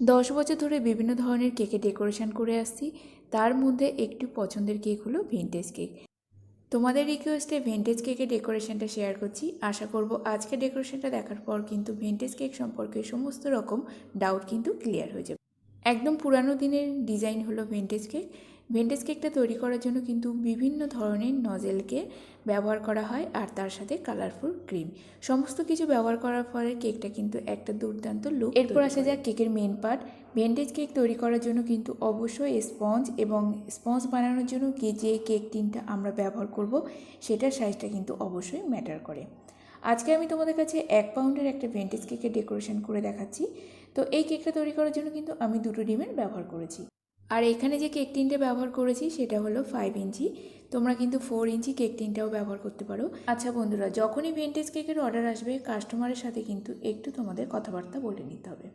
দশ বছর ধরে বিভিন্ন ধরনের কেকে ডেকোরেশন করে আসছি। তার মধ্যে একটু পছন্দের কেক হলো ভিনটেজ কেক। তোমাদের রিকোয়েস্টে ভিনটেজ কেকের ডেকোরেশনটা শেয়ার করছি। আশা করব আজকে ডেকোরেশনটা দেখার পর কিন্তু ভিনটেজ কেক সম্পর্কে সমস্ত রকম ডাউট কিন্তু ক্লিয়ার হয়ে যাবে। একদম পুরানো দিনের ডিজাইন হলো ভিনটেজ কেক। ভিনটেজ কেকটা তৈরি করার জন্য কিন্তু বিভিন্ন ধরনের নজেলকে ব্যবহার করা হয় আর তার সাথে কালারফুল ক্রিম। সমস্ত কিছু ব্যবহার করার পরে কেকটা কিন্তু একটা দুর্দান্ত লুক এরপর আসা যাক কেকের মেন পার্ট ভেন্টেজ কেক তৈরি করার জন্য কিন্তু অবশ্যই স্পঞ্জ এবং স্পঞ্জ বানানোর জন্য কি যে কেক টিনটা আমরা ব্যবহার করব সেটার সাইজটা কিন্তু অবশ্যই ম্যাটার করে। আজকে আমি তোমাদের কাছে এক পাউন্ডের একটা ভেন্টেজ কেকের ডেকোরেশন করে দেখাচ্ছি। তো এই কেকটা তৈরি করার জন্য কিন্তু আমি দুটো ডিমের ব্যবহার করেছি। আর এখানে যে কেক টিনটা ব্যবহার করেছি সেটা হলো ফাইভ ইঞ্চি। তোমরা কিন্তু ফোর ইঞ্চি কেক টিনটাও ব্যবহার করতে পারো। আচ্ছা বন্ধুরা, যখনই ভেন্টেজ কেকের অর্ডার আসবে কাস্টমারের সাথে কিন্তু একটু তোমাদের কথাবার্তা বলে নিতে হবে।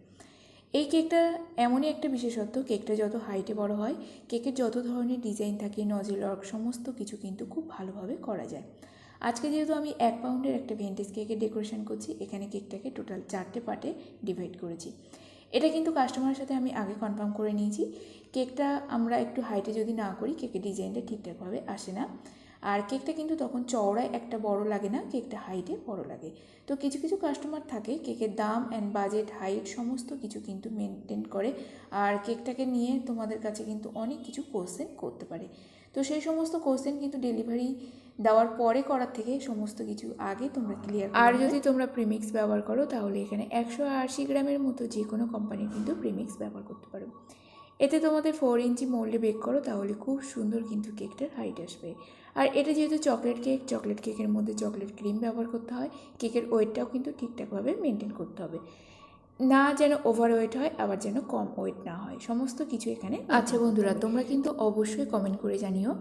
এই কেকটা এমনই একটা বিশেষত্ব কেকটা যত হাইটে বড় হয় কেকের যত ধরনের ডিজাইন থাকে নজেল ওয়ার্ক সমস্ত কিছু কিন্তু খুব ভালোভাবে করা যায়। আজকে যেহেতু আমি এক পাউন্ডের একটা ভেন্টেজ কেকের ডেকোরেশন করছি, এখানে কেকটাকে টোটাল চারটে পার্টে ডিভাইড করেছি। এটা কিন্তু কাস্টমারের সাথে আমি আগে কনফার্ম করে নিয়েছি। কেকটা আমরা একটু হাইটে যদি না করি, কেকের ডিজাইনটা ঠিকঠাকভাবে আসে না। আর কেকটা কিন্তু তখন চওড়ায় একটা বড় লাগে না কেকটা হাইটে বড় লাগে। তো কিছু কিছু কাস্টমার থাকে কেকের দাম অ্যান্ড বাজেট হাইট সমস্ত কিছু কিন্তু মেনটেন করে আর কেকটাকে নিয়ে তোমাদের কাছে কিন্তু অনেক কিছু কোশ্চেন করতে পারে। তো সেই সমস্ত কোশ্চেন কিন্তু ডেলিভারি দেওয়ার পরে করার থেকে সমস্ত কিছু আগে তোমরা ক্লিয়ার আর যদি তোমরা প্রিমিক্স ব্যবহার করো তাহলে এখানে একশো আশি গ্রামের মতো যে কোনো কোম্পানির কিন্তু প্রিমিক্স ব্যবহার করতে পারো। এতে তোমাদের ফোর ইঞ্চি মোল্ডে বেক করো তাহলে খুব সুন্দর কিন্তু কেকটার হাইট আসবে। আর এটা যেহেতু চকলেট কেক চকলেট কেকের মধ্যে চকলেট ক্রিম ব্যবহার করতে হয় কেকের ওয়েটটাও কিন্তু ঠিকঠাকভাবে মেনটেন করতে হবে। না যেন ওভার ওয়েট হয় আবার যেন কম ওয়েট না হয় সমস্ত কিছু এখানে আচ্ছা বন্ধুরা তোমরা কিন্তু অবশ্যই কমেন্ট করে জানিও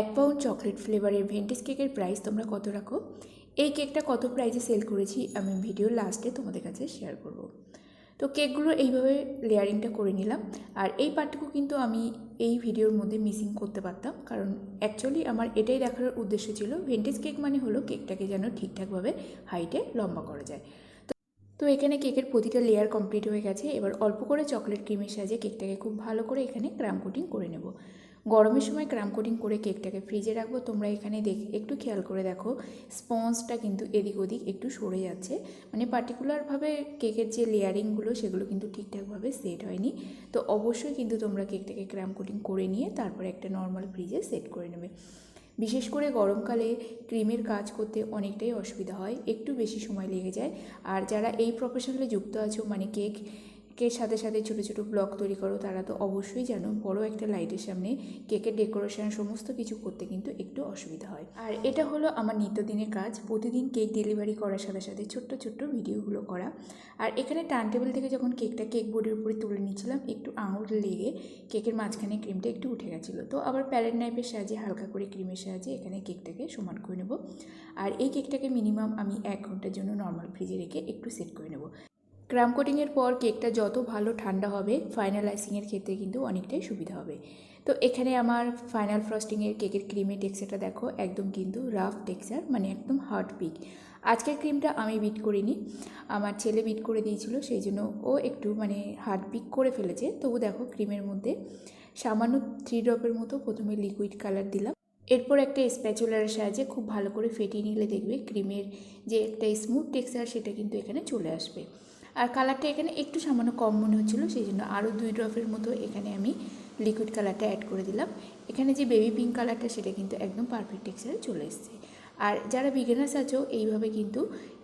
এক পাউন্ড চকলেট ফ্লেভারের ভেন্টেজ কেকের প্রাইস তোমরা কত রাখো? এই কেকটা কত প্রাইসে সেল করেছি আমি ভিডিও লাস্টে তোমাদের কাছে শেয়ার করব। তো কেকগুলো এইভাবে লেয়ারিংটা করে নিলাম। আর এই পার্টটুকু কিন্তু আমি এই ভিডিওর মধ্যে মিসিং করতে পারতাম। কারণ অ্যাকচুয়ালি আমার এটাই দেখার উদ্দেশ্য ছিল ভেন্টেজ কেক মানে হলো কেকটাকে যেন ঠিকঠাকভাবে হাইটে লম্বা করা যায়। তো এখানে কেকের প্রতিটা লেয়ার কমপ্লিট হয়ে গেছে। এবার অল্প করে চকলেট ক্রিমের সাহায্যে কেকটাকে খুব ভালো করে এখানে ক্রাম কোটিং করে নেব। গরমের সময় ক্রাম কোটিং করে কেকটাকে ফ্রিজে রাখব। তোমরা এখানে দেখ, একটু খেয়াল করে দেখো, স্পঞ্জটা কিন্তু এদিক ওদিক একটু সরে যাচ্ছে। মানে পার্টিকুলারভাবে কেকের যে লেয়ারিংগুলো সেগুলো কিন্তু ঠিকঠাকভাবে সেট হয়নি। তো অবশ্যই কিন্তু তোমরা কেকটাকে ক্রাম কোটিং করে নিয়ে তারপরে একটা নর্মাল ফ্রিজে সেট করে নেবে। বিশেষ করে গরমকালে ক্রিমের কাজ করতে অনেকটাই অসুবিধা হয়, একটু বেশি সময় লেগে যায়। আর যারা এই প্রফেশনে যুক্ত আছো মানে কেক কেকের সাথে সাথে ছোটো ছোটো ব্লগ তৈরি করো, তারা তো অবশ্যই জানো বড় একটা লাইটের সামনে কেকের ডেকোরেশন সমস্ত কিছু করতে কিন্তু একটু অসুবিধা হয়। আর এটা হলো আমার নিত্যদিনের কাজ, প্রতিদিন কেক ডেলিভারি করার সাথে সাথে ছোট্ট ছোট্ট ভিডিওগুলো করা। আর এখানে টার্ন টেবিল থেকে যখন কেকটা কেক বোর্ডের উপরে তুলে নিচ্ছিলাম একটু আঙুল লেগে কেকের মাঝখানে ক্রিমটা একটু উঠে গেছিল। তো আবার প্যালেট নাইফের সাহায্যে হালকা করে ক্রিমের সাহায্যে এখানে কেকটাকে সমান করে নেব। আর এই কেকটাকে মিনিমাম আমি এক ঘণ্টার জন্য নর্মাল ফ্রিজে রেখে একটু সেট করে নেব। ক্রাম কোটিংয়ের পর কেকটা যত ভালো ঠান্ডা হবে ফাইনাল আইসিংয়ের ক্ষেত্রে কিন্তু অনেকটাই সুবিধা হবে। তো এখানে আমার ফাইনাল ফ্রস্টিংয়ের কেকের ক্রিমের টেক্সচারটা দেখো, একদম কিন্তু রাফ টেক্সচার মানে একদম হার্ড পিক আজকের ক্রিমটা আমি বিট করিনি, আমার ছেলে বিট করে দিয়েছিল, সেই জন্য ও একটু মানে হার্ড পিক করে ফেলেছে। তবু দেখো ক্রিমের মধ্যে সামান্য থ্রি ড্রপের মতো প্রথমে লিকুইড কালার দিলাম। এরপর একটা স্প্যাচুলারের সাহায্যে খুব ভালো করে ফেটিয়ে নিলে দেখবে ক্রিমের যে একটা স্মুথ টেক্সচার সেটা কিন্তু এখানে চলে আসবে। আর কালারটা এখানে একটু সামান্য কম মনে হচ্ছিল সেই জন্য আরও দুই ড্রপের মতো এখানে আমি লিকুইড কালারটা অ্যাড করে দিলাম। এখানে যে বেবি পিঙ্ক কালারটা সেটা কিন্তু একদম পারফেক্ট টেক্সচারে চলে এসছে। আর যারা বিগিনার্স আছো এইভাবে কিন্তু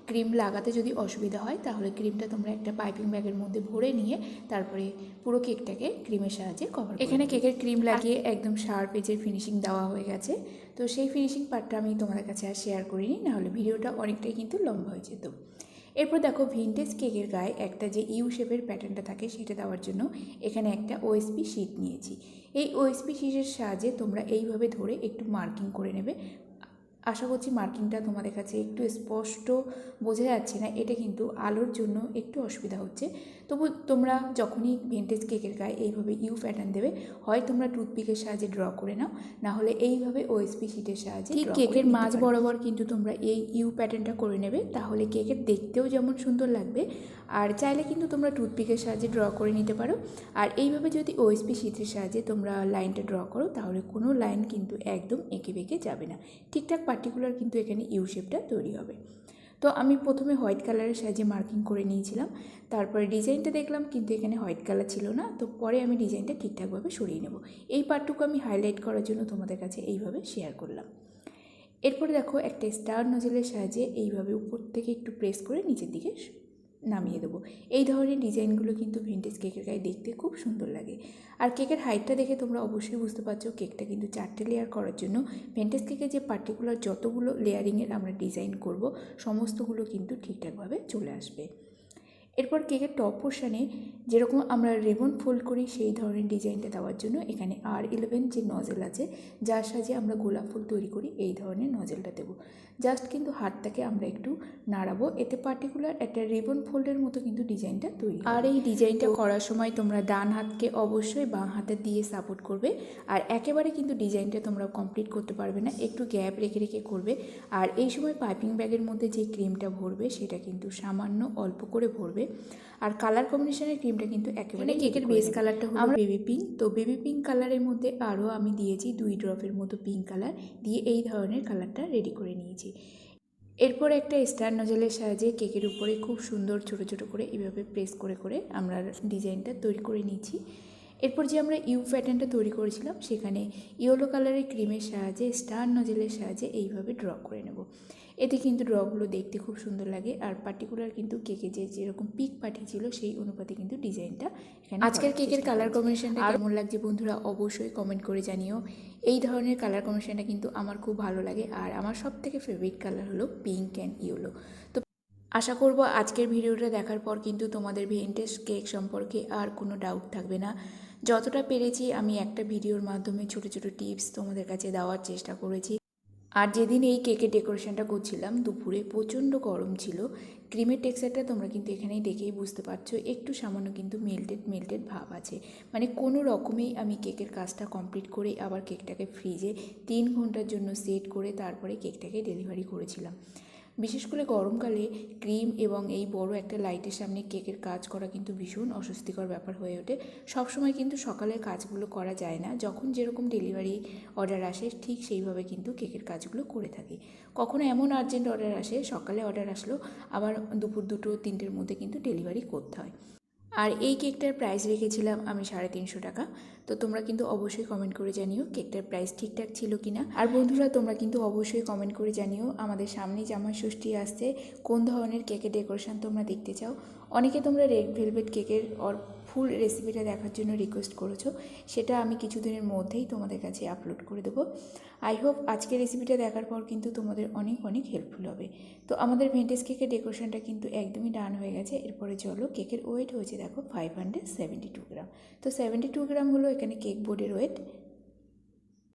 ক্রিম লাগাতে যদি অসুবিধা হয় তাহলে ক্রিমটা তোমরা একটা পাইপিং ব্যাগের মধ্যে ভরে নিয়ে তারপরে পুরো কেকটাকে ক্রিমের সাহায্যে কভার এখানে কেকের ক্রিম লাগিয়ে একদম শার্প এজের ফিনিশিং দেওয়া হয়ে গেছে। তো সেই ফিনিশিং পার্টটা আমি তোমাদের কাছে আর শেয়ার করিনি নাহলে ভিডিওটা অনেকটাই কিন্তু লম্বা হয়ে যেত। এরপর দেখো ভিনটেজ কেকের গায়ে একটা যে ইউ শেপের প্যাটার্নটা থাকে সেটা দেওয়ার জন্য এখানে একটা ওএসপি শিট নিয়েছি। এই ওএসপি শিটের সাহায্যে তোমরা এইভাবে ধরে একটু মার্কিং করে নেবে। আশা করছি মার্কিংটা তোমাদের কাছে একটু স্পষ্ট বোঝা যাচ্ছে না এটা কিন্তু আলোর জন্য একটু অসুবিধা হচ্ছে। তবু তোমরা যখনই ভেন্টেজ কেকের গায়ে এইভাবে ইউ প্যাটার্ন দেবে হয় তোমরা টুথপিকের সাহায্যে ড্র করে নাও না হলে এইভাবে ওএসপি শিটের সাহায্যে ঠিক কেকের মাঝ বরাবর কিন্তু তোমরা এই ইউ প্যাটার্নটা করে নেবে তাহলে কেকের দেখতেও যেমন সুন্দর লাগবে আর চাইলে কিন্তু তোমরা টুথপিকের সাহায্যে ড্র করে নিতে পারো। আর এইভাবে যদি ওএসপি শীতের সাহায্যে তোমরা লাইনটা ড্র করো, তাহলে কোনো লাইন কিন্তু একদম এঁকে বেঁকে যাবে না। ঠিকঠাক পার্টিকুলার কিন্তু এখানে ইউ শেপটা তৈরি হবে। তো আমি প্রথমে হোয়াইট কালারের সাহায্যে মার্কিং করে নিয়েছিলাম। তারপরে ডিজাইনটা দেখলাম, কিন্তু এখানে হোয়াইট কালার ছিল না। তো পরে আমি ডিজাইনটা ঠিকঠাকভাবে সরিয়ে নেব। এই পার্টটুকু আমি হাইলাইট করার জন্য তোমাদের কাছে এইভাবে শেয়ার করলাম। এরপরে দেখো একটা স্টার নজলের সাহায্যে এইভাবে উপর থেকে একটু প্রেস করে নিচের দিকে নামিয়ে দেবো। এই ধরনের ডিজাইনগুলো কিন্তু ভিন্টেজ কেকের গায়ে দেখতে খুব সুন্দর লাগে। আর কেকের হাইটটা দেখে তোমরা অবশ্যই বুঝতে পারছ কেকটা কিন্তু চারটে লেয়ার করার জন্য। ভিন্টেজ কেকের যে পার্টিকুলার যতগুলো লেয়ারিংয়ের আমরা ডিজাইন করব, সমস্তগুলো কিন্তু ঠিকঠাকভাবে চলে আসবে। এরপর কেকের টপ পোর্শনে যেরকম আমরা রিবন ফোল্ড করি সেই ধরনের ডিজাইনটা দেওয়ার জন্য এখানে আর ইলেভেন যে নজেল আছে যার সাহায্যে আমরা গোলাপ ফুল তৈরি করি এই ধরনের নজেলটা দেবো। জাস্ট কিন্তু হাতটাকে আমরা একটু নাড়াবো এতে পার্টিকুলার একটা রিবন ফোল্ডের মতো কিন্তু ডিজাইনটা তৈরি আর এই ডিজাইনটা করার সময় তোমরা ডান হাতকে অবশ্যই বাঁ হাতে দিয়ে সাপোর্ট করবে আর একেবারে কিন্তু ডিজাইনটা তোমরা কমপ্লিট করতে পারবে না একটু গ্যাপ রেখে রেখে করবে। আর এই সময় পাইপিং ব্যাগের মধ্যে যে ক্রিমটা ভরবে সেটা কিন্তু সামান্য অল্প করে ভরবে। আর কালার কম্বিনেশনের ক্রিমটা কিন্তু একেবারে কেকের বেস কালারটা হলো বেবি পিঙ্ক তো বেবি পিঙ্ক কালারের মধ্যে আরও আমি দিয়েছি দুই ড্রপের মতো পিঙ্ক কালার দিয়ে এই ধরনের কালারটা রেডি করে নিয়েছি। এরপর একটা স্টার নজলের সাহায্যে কেকের উপরে খুব সুন্দর ছোট ছোট করে এইভাবে প্রেস করে করে আমরা ডিজাইনটা তৈরি করে নিয়েছি। এরপর যে আমরা ইউ প্যাটার্নটা তৈরি করেছিলাম সেখানে ইয়েলো কালারের ক্রিমের সাহায্যে স্টার নজলের সাহায্যে এইভাবে ড্র করে নেব। এতে কিন্তু ড্রগুলো দেখতে খুব সুন্দর লাগে। আর পার্টিকুলার কিন্তু কেকে যে যেরকম পিক পাঠিয়েছিল সেই অনুপাতে কিন্তু ডিজাইনটা এখানে আজকের কেকের কালার কম্বিনেশনটা কেমন লাগছে বন্ধুরা অবশ্যই কমেন্ট করে জানিও। এই ধরনের কালার কম্বিনেশনটা কিন্তু আমার খুব ভালো লাগে। আর আমার সব থেকে ফেভারিট কালার হলো পিঙ্ক অ্যান্ড ইয়েলো তো আশা করব আজকের ভিডিওটা দেখার পর কিন্তু তোমাদের ভেন্টেজ কেক সম্পর্কে আর কোনো ডাউট থাকবে না। যতটা পেরেছি আমি একটা ভিডিওর মাধ্যমে ছোট ছোট টিপস তোমাদের কাছে দেওয়ার চেষ্টা করেছি। আর যেদিন এই কেকের ডেকোরেশনটা করছিলাম, দুপুরে প্রচণ্ড গরম ছিল। ক্রিমের টেক্সচারটা তোমরা কিন্তু এখানেই দেখেই বুঝতে পারছ, একটু সামান্য কিন্তু মেল্টেড মেল্টেড ভাব আছে। মানে কোনো রকমেই আমি কেকের কাজটা কমপ্লিট করে আবার কেকটাকে ফ্রিজে তিন ঘণ্টার জন্য সেট করে তারপরে কেকটাকে ডেলিভারি করেছিলাম। বিশেষ করে গরমকালে ক্রিম এবং এই বড় একটা লাইটের সামনে কেকের কাজ করা কিন্তু ভীষণ অস্বস্তিকর ব্যাপার হয়ে ওঠে। সবসময় কিন্তু সকালের কাজগুলো করা যায় না। যখন যেরকম ডেলিভারি অর্ডার আসে, ঠিক সেইভাবে কিন্তু কেকের কাজগুলো করে থাকি। কখনো এমন আর্জেন্ট অর্ডার আসে, সকালে অর্ডার আসলো, আবার দুপুর দুটো, তিনটের মধ্যে কিন্তু ডেলিভারি করতে হয়। আর এই কেকটার প্রাইস রেখেছিলাম আমি সাড়ে তিনশো টাকা। তো তোমরা কিন্তু অবশ্যই কমেন্ট করে জানিও কেকটার প্রাইস ঠিকঠাক ছিল কি না আর বন্ধুরা, তোমরা কিন্তু অবশ্যই কমেন্ট করে জানিও আমাদের সামনেই জামা ষষ্ঠী আসছে, কোন ধরনের কেকের ডেকোরেশন তোমরা দেখতে চাও? অনেকে তোমরা রেড ভেলভেট কেকের অর ফুল রেসিপিটা দেখার জন্য রিকোয়েস্ট করেছ, সেটা আমি কিছুদিনের মধ্যেই তোমাদের কাছে আপলোড করে দেবো। আই হোপ আজকের রেসিপিটা দেখার পর কিন্তু তোমাদের অনেক অনেক হেল্পফুল হবে। তো আমাদের ভেন্টেজ কেকের ডেকোরেশনটা কিন্তু একদমই ডান হয়ে গেছে। এরপরে চলো কেকের ওয়েট হয়েছে দেখো five hundred seventy two gram তো সেভেন্টি টু গ্রাম হলো এখানে কেক বোর্ডের ওয়েট